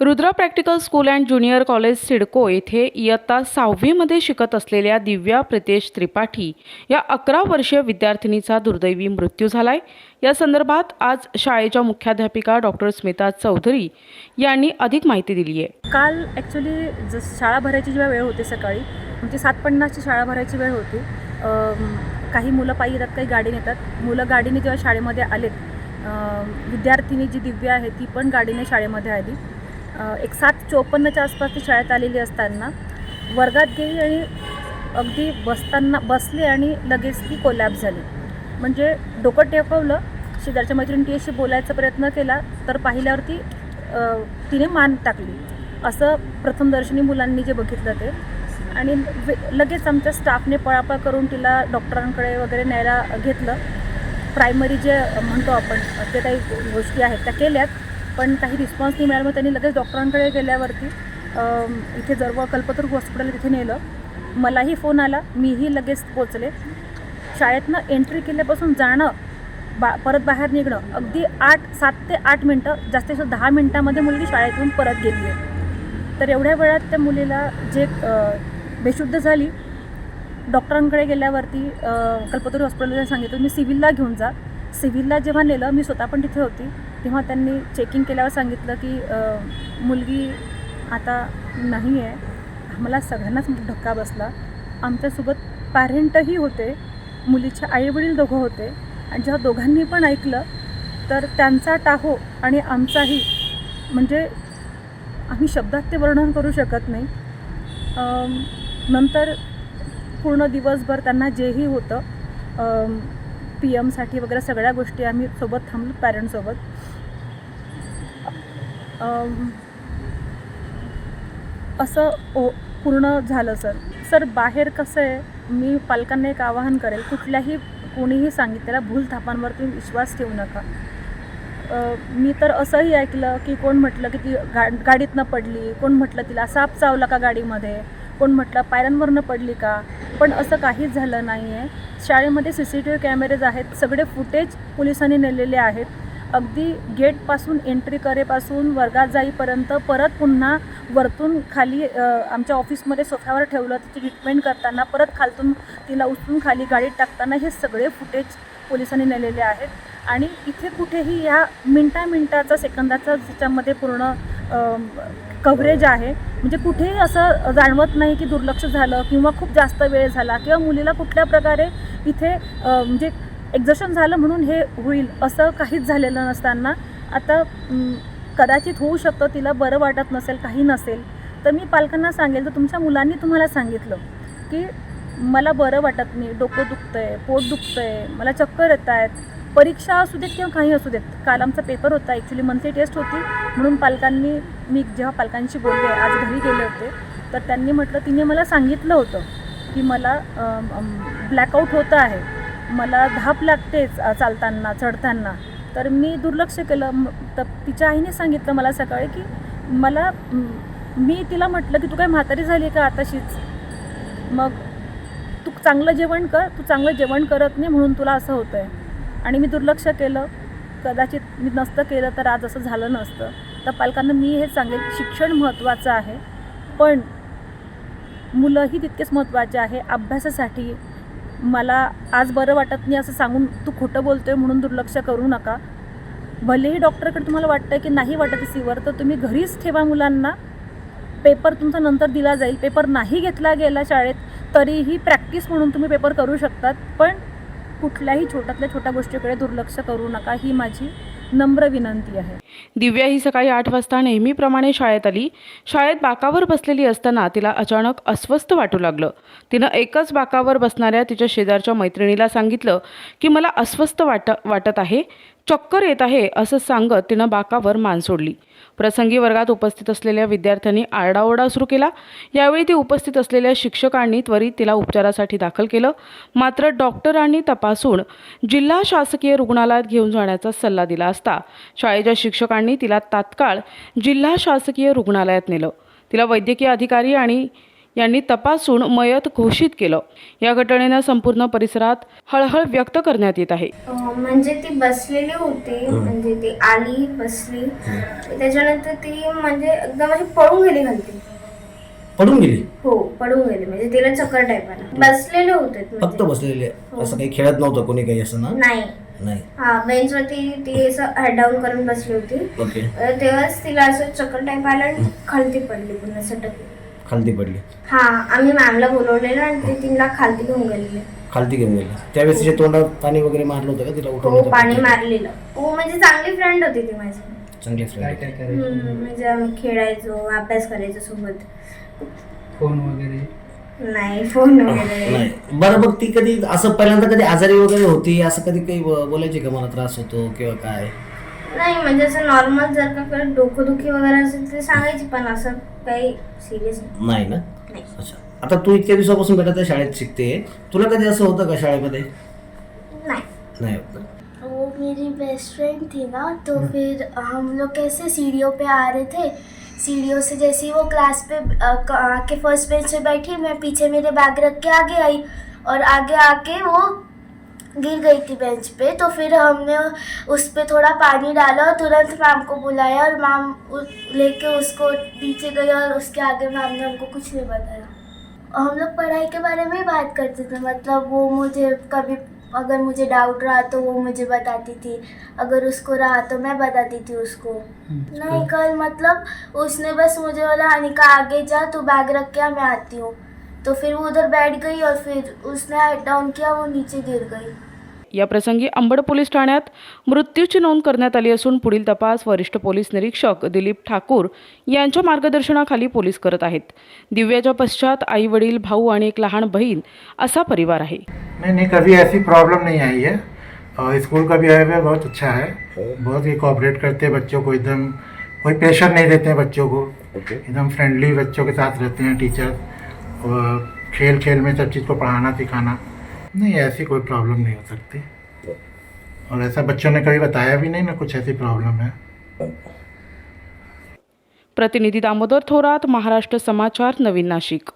Rudra practical school and junior college CIDCO येथे इयत्ता सहावीमध्ये शिकत असलेल्या दिव्या प्रितेश त्रिपाठी या अकरा वर्षीय विद्यार्थिनीचा दुर्दैवी मृत्यू झालाय. या संदर्भात आज शाळेच्या मुख्याध्यापिका डॉक्टर स्मिता चौधरी यांनी अधिक माहिती दिली आहे काल ॲक्च्युली जस शाळा भरायची जेव्हा वेळ होती सकाळी म्हणजे सात पन्नासची शाळा भरायची वेळ होती. काही मुलं पायी येतात काही गाडीने येतात. मुलं गाडीने जेव्हा शाळेमध्ये आलेत विद्यार्थिनी जी दिव्या आहे ती पण गाडीने शाळेमध्ये आली. एक सात चोपन्नच्या आसपास ती शाळेत आलेली असताना वर्गात गेली आणि अगदी बसताना बसली आणि लगेच ती कोलॅप झाली. म्हणजे डोकं टेकवलं शेजारच्या मैत्रिणी तिच्याशी बोलायचा प्रयत्न केला तर पाहिल्यावरती तिने मान टाकली. असं प्रथमदर्शनी मुलांनी जे बघितलं ते. आणि लगेच आमच्या स्टाफने पळापळ करून तिला डॉक्टरांकडे वगैरे न्यायला घेतलं. प्रायमरी जे म्हणतो आपण ते काही गोष्टी आहेत त्या केल्यात. पण काही रिस्पॉन्स नाही मिळाला. मग त्यांनी लगेच डॉक्टरांकडे गेल्यावरती इथे जवळ कल्पतरू हॉस्पिटल तिथे नेलं. मलाही फोन आला. मीही लगेच पोचले शाळेतनं एंट्री केल्यापासून जाणं बा परत बाहेर निघणं अगदी आठ सात ते आठ मिनटं जास्तीत जास्त दहा मिनटामध्ये मुलगी शाळेतून परत गेली आहे. तर एवढ्या वेळात त्या मुलीला जे बेशुद्ध झाली डॉक्टरांकडे गेल्यावरती कल्पतरू हॉस्पिटलला सांगितलं मी सिव्हिलला घेऊन जा. सिव्हिलला जेव्हा नेलं मी स्वतः पण तिथे होती तेव्हा त्यांनी चेकिंग केल्यावर सांगितलं की मुलगी आता नाही आहे आम्हाला सगळ्यांनाच धक्का बसला. आमच्यासोबत पॅरेंटही होते. मुलीचे आईवडील दोघं होते. आणि जेव्हा दोघांनी पण ऐकलं तर त्यांचा टाहो आणि आमचाही म्हणजे आम्ही शब्दात ते वर्णन करू शकत नाही. नंतर पूर्ण दिवसभर त्यांना जेही होतं पी एमसाठी वगैरे सगळ्या गोष्टी आम्ही सोबत थांबलो पॅरेंट्ससोबत असं ओ पूर्ण झालं सर सर बाहेर कसं आहे मी पालकांना एक आवाहन करेल कुठल्याही कोणीही सांगितलेल्या भूल थापांवर तुम्ही विश्वास ठेवू नका. मी तर असंही ऐकलं की कोण म्हटलं की ती गा गाडीतनं पडली कोण म्हटलं तिला साप चावला का गाडीमध्ये कोण म्हटलं पायऱ्यांवरनं पडली का पण असं काहीच झालं नाही आहे शाळेमध्ये C C T V cameras आहेत. सगळे फुटेज पोलिसांनी नेलेले आहेत. अगदी गेटपासून एंट्री करेपासून वर्गात जाईपर्यंत परत पुन्हा वरतून खाली आमच्या ऑफिसमध्ये सोफ्यावर ठेवलं. तिची ट्रीटमेंट करताना परत खालतून तिला उचलून खाली गाडीत टाकताना हे सगळे फुटेज पोलिसांनी नेलेले आहेत. आणि इथे कुठेही या मिनटा मिनटाचा सेकंदाचा त्याच्यामध्ये पूर्ण कव्हरेज आहे म्हणजे कुठेही असं जाणवत नाही की दुर्लक्ष झालं किंवा खूप जास्त वेळ झाला किंवा मुलीला कुठल्या प्रकारे इथे म्हणजे एक्झर्शन झालं म्हणून हे होईल असं काहीच झालेलं नसताना. आता कदाचित होऊ शकतं तिला बरं वाटत नसेल काही नसेल तर मी पालकांना सांगेल तर तुमच्या मुलांनी तुम्हाला सांगितलं की मला बरं वाटत नाही डोकं दुखतं आहे पोट दुखतं आहे मला चक्कर येत आहेत परीक्षा असू देत किंवा काही असू देत काल आमचा पेपर होता ॲक्च्युली मंथली टेस्ट होती. म्हणून पालकांनी मी जेव्हा पालकांशी बोलले आज घरी गेले होते तर त्यांनी म्हटलं तिने मला सांगितलं होतं की मला ब्लॅकआउट होतं आहे. मला धाप लागतेच चालताना चढताना. तर मी दुर्लक्ष केलं. तर तिच्या आईने सांगितलं मला सकाळी की मला मी तिला म्हटलं की तू काय म्हातारी झाली का आताशीच? मग तू चांगलं जेवण कर तू चांगलं जेवण करत नाही म्हणून तुला असं होतं आहे आणि मी दुर्लक्ष केलं कदाचित मी नसतं केलं तर आज असं झालं नसतं. तर पालकांना मी हे सांगेल शिक्षण महत्त्वाचं आहे पण मुलंही तितकेच महत्त्वाचे आहे. अभ्यासासाठी मला आज बरं वाटत नाही असं सांगून तू खोटं बोलतोय म्हणून दुर्लक्ष करू नका. भलेही डॉक्टरकडे तुम्हाला वाटतं की नाही वाटत सीवर तर तुम्ही घरीच ठेवा मुलांना. पेपर तुमचा नंतर दिला जाईल. पेपर नाही घेतला गेला शाळेत तरीही प्रॅक्टिस म्हणून तुम्ही पेपर करू शकतात. पण कुठल्याही छोट्यातल्या छोट्या गोष्टीकडे दुर्लक्ष करू नका. ही माझी नम्र विनंती आहे. दिव्या ही सकाळी आठ वाजता नेहमीप्रमाणे शाळेत आली. शाळेत बाकावर बसलेली असताना तिला अचानक अस्वस्थ वाटू लागलं. तिनं एकच बाकावर बसणाऱ्या तिच्या शेजारच्या मैत्रिणीला सांगितलं की मला अस्वस्थ वाट वाटत आहे. चक्कर येत आहे असं सांगत तिनं बाकावर मान सोडली. प्रसंगी वर्गात उपस्थित असलेल्या विद्यार्थ्यांनी आरडाओरडा सुरू केला. यावेळी ती उपस्थित असलेल्या शिक्षकांनी त्वरित तिला उपचारासाठी दाखल केलं. मात्र डॉक्टरांनी तपासून जिल्हा शासकीय रुग्णालयात घेऊन जाण्याचा सल्ला दिला असता शाळेच्या शिक्षकांनी तिला तात्काळ जिल्हा शासकीय रुग्णालयात नेलं. तिला वैद्यकीय अधिकारी आणि यांनी तपासून मयत घोषित केलं. या घटनेनं संपूर्ण परिसरात हळहळ व्यक्त करण्यात येत आहे. म्हणजे ती बसलेली होती म्हणजे ती आली बसली. त्याच्यानंतर ती म्हणजे एकदम अशी पळून गेली खालती. पडून गेली? हो पळून गेली. म्हणजे तिला चक्कर टाईप आला बसलेले होते फक्त म्हणजे. बसलेले असं काही खेळत नव्हतं कोणी काही असं ना? नाही. नाही. हा बेंचवरती ती असं हेड डाऊन करून बसली होती. ओके. तेव्हाच तिला असं चक्कर टाईप आला आणि खालती पडली पुन्हा सटकली. खालती पडली. हा आम्ही मॅमला बोलवलेलं आणि ते तिला खालती घेऊन गेलेले. खालती घेऊन गेली. त्यावेळेस तिच्या तोंडात पाणी वगैरे मारलं होतं का? तिला हो उठवलं पाणी होतं? मारलेलं. हो म्हणजे चांगली फ्रेंड होती ती माझी. चांगली फ्रेंड हम्म, म्हणजे आम्ही खेळायचो अभ्यास करायचो सोबत. फोन वगैरे? नाही फोन वगैरे. नाही. बरं बघ ती कधी असं पहिल्यांदा कधी आजारी वगैरे होती? असं कधी काही ब- बोलायची का? मला त्रास होतो किंवा काय? नाही म्हणजे असं नॉर्मल जर का काही डोकंदुखी वगैरे असेल तर सांगायची पण असं काही सिरियस नाही. ना? नाही. अच्छा. आता तू इतक्या दिवसापासून बेटा त्या शाळेत शिकते तुला कधी असं होतं का शाळेमध्ये? नाही. नाही होत ना? वो मेरी बेस्ट फ्रेंड थी ना तो फिर हम लोग कैसे सीढ़ियों पे आ रहे थे? सीढ़ियों से जैसे ही वो क्लास पे अ, क- आके फ़र्स्ट बेंच पे बैठी मैं पीछे मेरे बैग रख के आगे आई और आगे आके वो गिर गई थी बेंच पे तो फिर हमने उस पर थोड़ा पानी डाला और तुरंत मैम को बुलाया और मैम लेके उसको नीचे गई और उसके आगे मैम ने हमको कुछ नहीं बताया। और हम लोग पढ़ाई के बारे में ही बात करते थे मतलब वो मुझे कभी अगर मुझे डाउट रहा तो वो मुझे बताती थी अगर उसको रहा तो मैं बताती थी उसको। नहीं कल मतलब उसने बस मुझे बोला अनिका आगे जा तू बैग रख के मैं आती हूँ। तो फिर वो उधर बैठ गई और फिर उसने हेड डाउन किया वो नीचे गिर गई। या प्रसंगी अंबड पोलीस ठाण्यात मृत्यूची नोंद करण्यात आली असून पुढील तपास वरिष्ठ पोलीस निरीक्षक दिलीप ठाकूर यांच्या मार्गदर्शनाखाली पोलीस करत आहेत. दिव्याच्या पश्चात आई वडील भाऊ आणि एक लहान बहीण असा परिवार आहे. नहीं नहीं कभी ऐसी प्रॉब्लम नहीं आई है और स्कूल का बिहेवियर बहुत अच्छा है. बहुत ही कोऑपरेट करते हैं बच्चों को एकदम कोई प्रेशर नहीं देते हैं बच्चों को. एकदम फ्रेंडली बच्चों के साथ रहते हैं टीचर और खेल खेल में सब चीज़ को पढ़ाना सिखाना. नहीं ऐसी कोई प्रॉब्लम नहीं हो सकती। और ऐसा बच्चों ने कभी बताया भी नहीं ना कुछ ऐसी प्रॉब्लम है। प्रतिनिधी दामोदर थोरात महाराष्ट्र समाचार नवीन नाशिक।